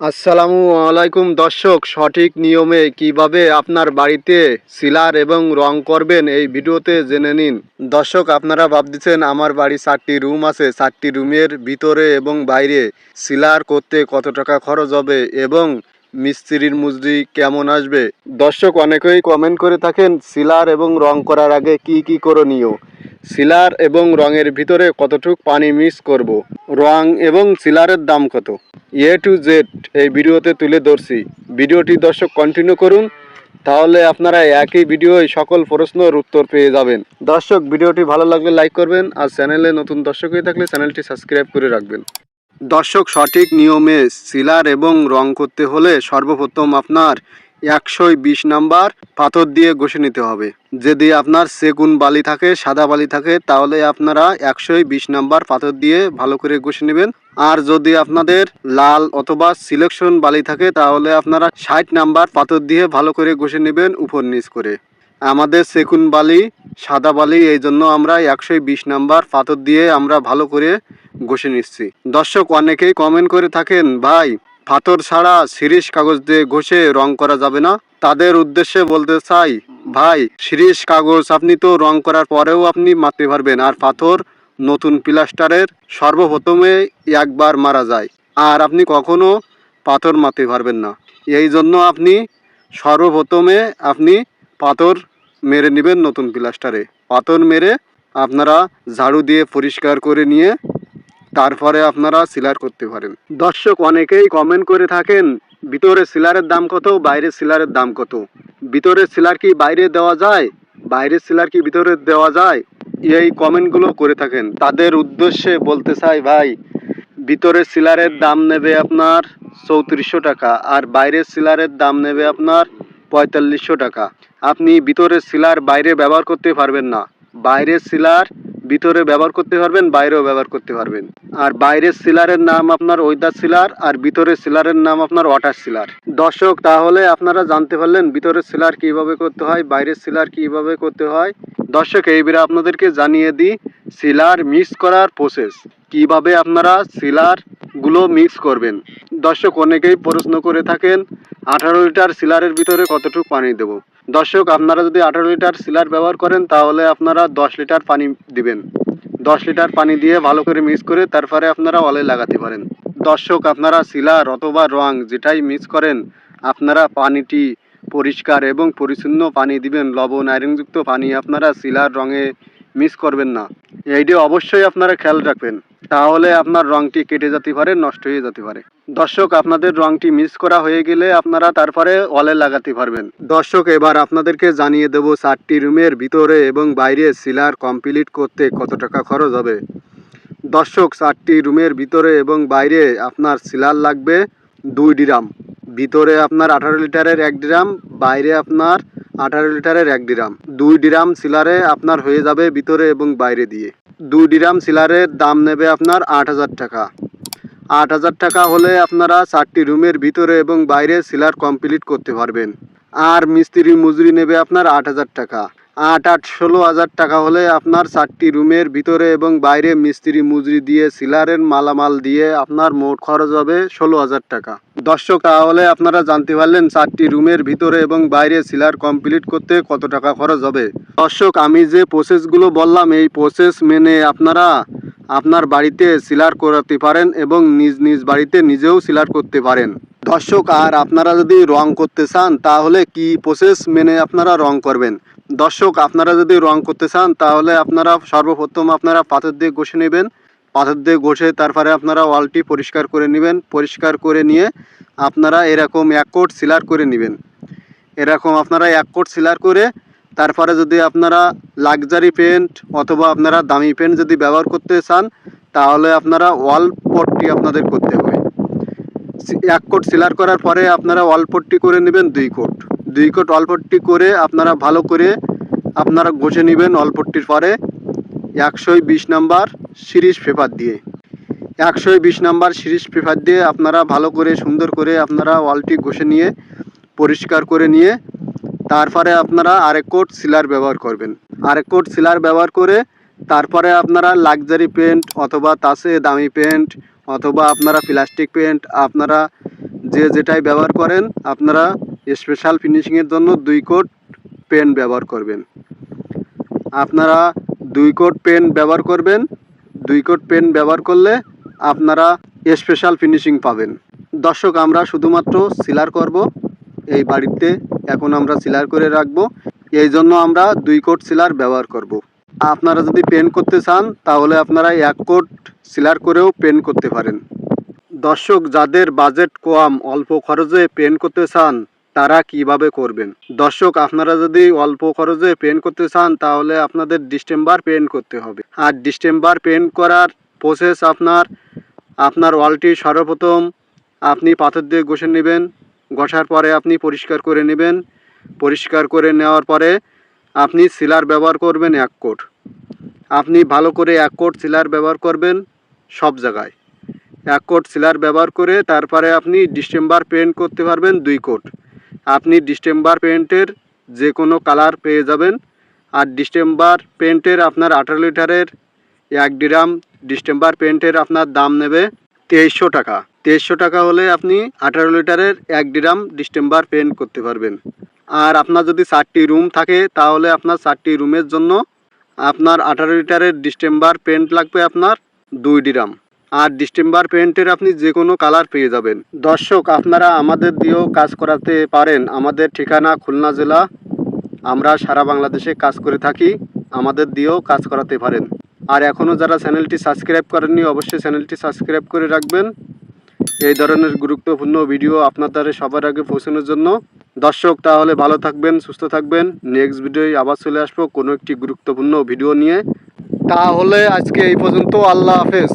আসসালামু আলাইকুম দর্শক, সঠিক নিয়মে কীভাবে আপনার বাড়িতে সিলার এবং রং করবেন এই ভিডিওতে জেনে নিন। দর্শক, আপনারা ভাবতেছেন আমার বাড়ি চারটি রুম আছে, চারটি রুমের ভিতরে এবং বাইরে সিলার করতে কত টাকা খরচ হবে এবং মিস্ত্রির মজুরি কেমন আসবে? দর্শক, অনেকেই কমেন্ট করে থাকেন, সিলার এবং রং করার আগে কি কি করণীয়? সিলার এবং রঙের ভিতরে কতটুক পানি মিক্স করব। রং এবং সিলারের দাম কত? এ টু জেড এই ভিডিওতে তুলে ধরছি। ভিডিওটি দর্শক কন্টিনিউ করুন, তাহলে আপনারা একই ভিডিওয় সকল প্রশ্নের উত্তর পেয়ে যাবেন। দর্শক, ভিডিওটি ভালো লাগলে লাইক করবেন আর চ্যানেলে নতুন দর্শক হয়ে থাকলে চ্যানেলটি সাবস্ক্রাইব করে রাখবেন। দর্শক, সঠিক নিয়মে সিলার এবং রং করতে হলে সর্বপ্রথম আপনার একশো বিশ নাম্বার পাথর দিয়ে ঘষে নিতে হবে। যদি আপনার সেগুন বালি থাকে, সাদা বালি থাকে, তাহলে আপনারা একশো বিশ নাম্বার পাথর দিয়ে ভালো করে ঘষে নেবেন। আর যদি আপনাদের লাল অথবা সিলেকশন বালি থাকে, তাহলে আপনারা ষাট নাম্বার পাথর দিয়ে ভালো করে ঘষে নেবেন উপর নিচ করে। আমাদের সেকুন বালি, সাদা বালি, এই জন্য আমরা একশো বিশ নাম্বার পাথর দিয়ে আমরা ভালো করে ঘষে নিচ্ছি। দর্শক, অনেকেই কমেন্ট করে থাকেন, ভাই পাথর ছাড়া সিরিশ কাগজ দিয়ে ঘষে রং করা যাবে না। তাদের উদ্দেশ্যে বলতে চাই, ভাই সিরিশ কাগজ আপনি তো রং করার পরেও আপনি মারতে পারবেন। আর পাথর নতুন প্লাস্টারের সর্বপ্রথমে একবার মারা যায়। আর আপনি কখনো পাথর মারতে পারবেন না। এই জন্য আপনি সর্বপ্রথমে আপনি পাথর মেরে নেবেন নতুন প্লাস্টারে। পাথর মেরে আপনারা ঝাড়ু দিয়ে পরিষ্কার করে নিয়ে তারপরে আপনারা সিলার করতে পারেন। দর্শক অনেকেই কমেন্ট করে থাকেন, ভিতরে সিলারের দাম কত, বাইরের সিলারের দাম কত? ভিতরের সিলার কি বাইরে দেওয়া যায়? বাইরের সিলার কি ভিতরে দেওয়া যায়? এই কমেন্টগুলো করে থাকেন। তাদের উদ্দেশ্যে বলতে চাই ভাই ভিতরের সিলারের দাম নেবে আপনার চৌত্রিশশো টাকা আর বাইরের সিলারের দাম নেবে আপনার পঁয়তাল্লিশশো টাকা। আপনি ভিতরের সিলার বাইরে ব্যবহার করতে পারবেন না। বাইরের সিলার ভিতরে ব্যবহার করতে পারবেন, বাইরেও ব্যবহার করতে পারবেন। আর বাইরের সিলারের নাম আপনার ওইদার সিলার, আর ভিতরের সিলারের নাম আপনার ওয়াটার সিলার। দর্শক, তাহলে আপনারা জানতে পারলেন ভিতরের সিলার কীভাবে করতে হয়, বাইরের সিলার কীভাবে করতে হয়। দর্শক, এইবারে আপনাদেরকে জানিয়ে দিই, সিলার মিক্স করার প্রসেস কীভাবে আপনারা সিলারগুলো মিক্স করবেন? দর্শক, অনেকেই প্রশ্ন করে থাকেন, আঠারো লিটার সিলারের ভিতরে কতটুকু পানি দেব? দর্শক, আপনারা যদি আঠারো লিটার সিলার ব্যবহার করেন, তাহলে আপনারা দশ লিটার পানি দিবেন। দশ লিটার পানি দিয়ে ভালো করে মিক্স করে তারপরে আপনারা অলে লাগাতে পারেন। দর্শক, আপনারা সিলার অথবা রং যেটাই মিক্স করেন, আপনারা পানিটি পরিষ্কার এবং পরিচ্ছন্ন পানি দিবেন। লবণ, আয়রনযুক্ত পানি আপনারা সিলার রঙে মিস করবেন না। এইটি অবশ্যই আপনারা খেয়াল রাখবেন। তাহলে আপনার রংটি কেটে যেতে পারে, নষ্ট হয়ে যেতে পারে। দর্শক, আপনাদের রংটি মিস করা হয়ে গেলে আপনারা তারপরে ওয়ালে লাগাতে পারবেন। দর্শক, এবার আপনাদেরকে জানিয়ে দেব চারটি রুমের ভিতরে এবং বাইরে সিলার কমপ্লিট করতে কত টাকা খরচ হবে। দর্শক, চারটি রুমের ভিতরে এবং বাইরে আপনার সিলার লাগবে দুই ডিরাম ভিতরে আপনার আঠারো লিটারের এক ডিরাম বাইরে আপনার আঠারো লিটারের এক ডিরাম দুই ডিরাম সিলারে আপনার হয়ে যাবে ভিতরে এবং বাইরে দিয়ে। দুই ডিরাম সিলারের দাম নেবে আপনার আট হাজার টাকা। আট হাজার টাকা হলে আপনারা চারটি রুমের ভিতরে এবং বাইরে সিলার কমপ্লিট করতে পারবেন। আর মিস্ত্রি মজুরি নেবে আপনার আট হাজার টাকা। আট আট ষোলো হাজার টাকা হলে আপনার চারটি রুমের ভিতরে এবং বাইরে মিস্ত্রি মজুরি দিয়ে সিলারের মালামাল দিয়ে আপনার মোট খরচ হবে ষোলো হাজার টাকা। দর্শক, তাহলে আপনারা জানতে পারলেন চারটি রুমের ভিতরে এবং বাইরে সিলার কমপ্লিট করতে কত টাকা খরচ হবে। দর্শক, আমি যে প্রসেসগুলো বললাম, এই প্রসেস মেনে আপনারা আপনার বাড়িতে সিলার করাতে পারেন এবং নিজ নিজ বাড়িতে নিজেও সিলার করতে পারেন। দর্শক, আর আপনারা যদি রং করতে চান, তাহলে কি প্রসেস মেনে আপনারা রং করবেন? দর্শক, আপনারা যদি রং করতে চান, তাহলে আপনারা সর্বপ্রথম আপনারা পাথর দিয়ে ঘষে নেবেন। পাথর দিয়ে ঘষে তারপরে আপনারা ওয়ালটি পরিষ্কার করে নেবেন। পরিষ্কার করে নিয়ে আপনারা এরকম এক কোট সিলার করে নেবেন। এরকম আপনারা এক কোট সিলার করে তারপরে যদি আপনারা লাক্সারি পেন্ট অথবা আপনারা দামি পেন্ট যদি ব্যবহার করতে চান, তাহলে আপনারা ওয়াল পটটি আপনাদের করতে হবে। এক কোট সিলার করার পরে আপনারা ওয়াল পটটি করে নেবেন দুই কোট। দুই কোট ওয়াল পট্টি করে আপনারা ভালো করে আপনারা ঘষে নেবেন ওয়াল পট্টির পরে। একশোই বিশ নাম্বার সিরিজ পেপার দিয়ে। একশোই বিশ নাম্বার সিরিজ পেপার দিয়ে আপনারা ভালো করে, সুন্দর করে আপনারা ওয়ালটি ঘষে নিয়ে, পরিষ্কার করে নিয়ে, তারপরে আপনারা আরেক কোট সিলার ব্যবহার করবেন। আরেক কোট সিলার ব্যবহার করে তারপরে আপনারা লাক্সারি পেন্ট অথবা তাসে দামি পেন্ট অথবা আপনারা প্লাস্টিক পেন্ট আপনারা যে যেটাই ব্যবহার করেন আপনারা স্পেশাল ফিনিশিংয়ের জন্য দুই কোট পেন ব্যবহার করবেন। আপনারা দুই কোট পেন ব্যবহার করবেন। দুই কোট পেন ব্যবহার করলে আপনারা স্পেশাল ফিনিশিং পাবেন। দর্শক, আমরা শুধুমাত্র সিলার করব। এই বাড়িতে এখন আমরা সিলার করে রাখব। এই জন্য আমরা দুই কোট সিলার ব্যবহার করব। আপনারা যদি পেন করতে চান, তাহলে আপনারা এক কোট সিলার করেও পেন করতে পারেন। দর্শক, যাদের বাজেট কম, অল্প খরচে পেন করতে চান তারা কীভাবে করবেন? দর্শক, আপনারা যদি অল্প খরচে পেন করতে চান, তাহলে আপনাদের ডিস্টেম্বার পেন করতে হবে। আর ডিস্টেম্বার পেন করার প্রসেস আপনার আপনার ওয়ালটি সর্বপ্রথম আপনি পাথর দিয়ে ঘষে নেবেন, ঘষার পরে আপনি পরিষ্কার করে নেবেন। পরিষ্কার করে নেওয়ার পরে আপনি সিলার ব্যবহার করবেন এক কোট। আপনি ভালো করে এক কোট সিলার ব্যবহার করবেন সব জায়গায়। এক কোট সিলার ব্যবহার করে তারপরে আপনি ডিসেম্বার পেন্ট করতে পারবেন দুই কোট। আপনি ডিসেম্বার পেন্টের যে কোনো কালার পেয়ে যাবেন। আর ডিসেম্বার পেন্টের আপনার আঠারো লিটারের এক ড্রাম ডিসেম্বার পেন্টের আপনার দাম নেবে তেইশশো টাকা। তেইশশো টাকা হলে আপনি আঠারো লিটারের এক ড্রাম ডিসেম্বার পেন্ট করতে পারবেন। আর আপনার যদি চারটি রুম থাকে, তাহলে আপনার চারটি রুমের জন্য আপনার আঠারো লিটারের ডিসেম্বার পেন্ট লাগবে আপনার দুই ড্রাম আর ডিসেম্বার পেন্টের আপনি যে কোনো কালার পেয়ে যাবেন। দর্শক, আপনারা আমাদের দিয়েও কাজ করাতে পারেন। আমাদের ঠিকানা খুলনা জেলা। আমরা সারা বাংলাদেশে কাজ করে থাকি। আমাদের দিয়েও কাজ করাতে পারেন। আর এখনও যারা চ্যানেলটি সাবস্ক্রাইব করেননি, অবশ্যই চ্যানেলটি সাবস্ক্রাইব করে রাখবেন। এই ধরনের গুরুত্বপূর্ণ ভিডিও আপনাদের সবার আগে পৌঁছানোর জন্য। দর্শক, তাহলে ভালো থাকবেন, সুস্থ থাকবেন। নেক্সট ভিডিওয় আবার চলে আসব কোনো একটি গুরুত্বপূর্ণ ভিডিও নিয়ে। তাহলে আজকে এই পর্যন্ত, আল্লাহ হাফেজ।